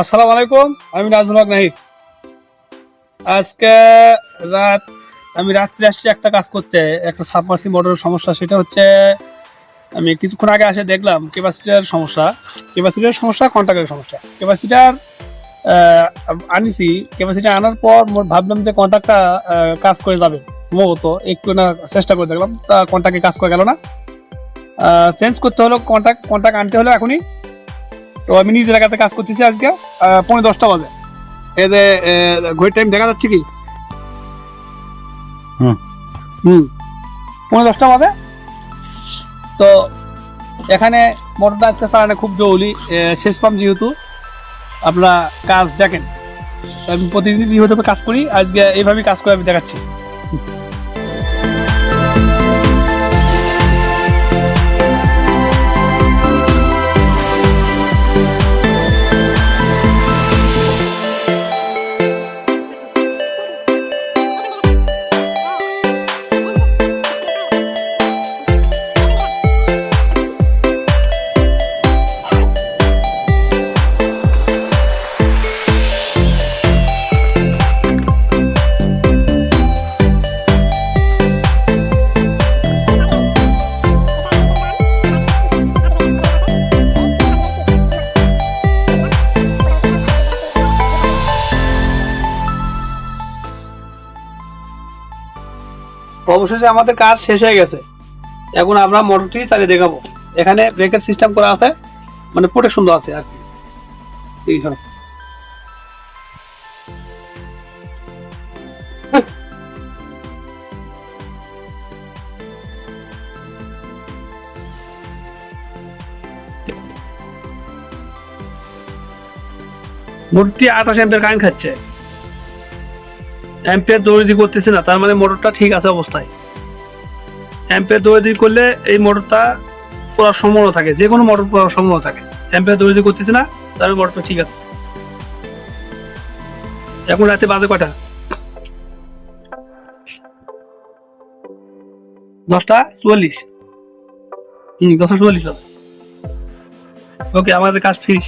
আসসালামু আলাইকুম, আমি নাজমুল হক নাহিদ। আজকে রাত, আমি রাত্রে আসছি একটা কাজ করতে, একটা সাবমার্সি মোটরের সমস্যা, সেটা হচ্ছে, আমি কিছুক্ষণ আগে আসে দেখলাম ক্যাপাসিটার সমস্যা। ক্যাপাসিটার সমস্যা কন্ট্যাক্টের সমস্যা। ক্যাপাসিটার আনিছি ক্যাপাসিটি আনার পর ভাবলাম যে কন্ট্যাক্টটা কাজ করে যাবে। সম্ভবত একটু না চেষ্টা করে দেখলাম, তা কন্ট্যাক্টে কাজ করে গেল না। চেঞ্জ করতে হলো কন্ট্যাক্ট কন্ট্রাক্ট আনতে হলো এখনই। তো আমি নিজের এলাকাতে কাজ করতেছি আজকে আহ, পৌনে দশটা বাজে। এতে ঘড়ির টাইম দেখা যাচ্ছে কি? হুম। হুম। পৌনে দশটা বাজে। তো এখানে মোটরটা আজকে চালানো খুব জরুরি শেষ পাম্প যেহেতু। আপনারা কাজ দেখেন। আমি প্রতিদিন যেহেতু কাজ করি আজকে এইভাবেই কাজ করে আমি দেখাচ্ছি। অবশেষে আমাদের কাজ শেষ হয়ে গেছে। এখন আমরা মোটরটি চালিয়ে দেখাবো। এখানে ব্রেকের সিস্টেম করা আছে মানে প্রোটেকশন দেওয়া আছে আর কি। এই মোটরটি আঠাশ অ্যাম্পিয়ার কারেন্ট খাচ্ছে। অ্যাম্পিয়ার দৌড়ি করতেছে না, তার মানে মোটরটা ঠিক আছে অবস্থায়। অ্যাম্পিয়ার দৌড়ি করলে এই মোটরটা পড়ার সম্ভাবনা থাকে, যে কোনো মোটর পড়ার সম্ভাবনা থাকে। অ্যাম্পিয়ার দৌড়ি করতেছে না, তার মানে মোটরটা ঠিক আছে। এখন রাতে বাজে কটা দশটা চুয়াল্লিশ। হুম, দশটা চুয়াল্লিশ ওকে, আমাদের কাজ ফিনিশ।